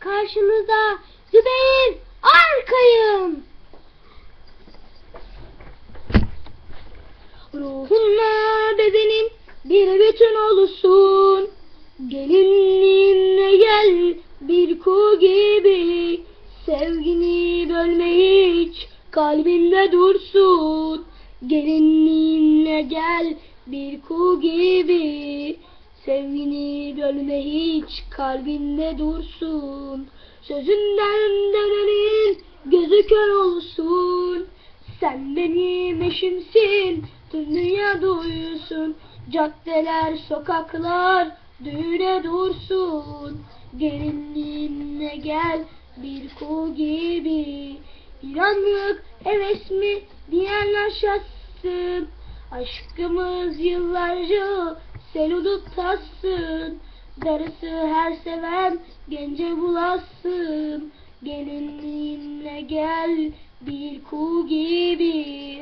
Karşınızda Zübeyir Arkayım. Ruhunla bedenin bir bütün olsun. Gelinliğinle gel bir kuğu gibi. Sevgini bölme hiç kalbinde dursun. Gelinliğinle gel bir kuğu gibi. Sevgini bölme hiç kalbinde dursun. Sözünden dönenin gözü kör olsun. Sen benim eşimsin, tüm dünya duysun. Caddeler, sokaklar düğüne dursun. Gelinliğinle gel bir kuğu gibi. İnanlık heves mi diyenler şaşsın. Aşkımız yıllarca sen unutasın. Darısı her seven gence bulasın. Gelinliğinle gel bir kuğu gibi.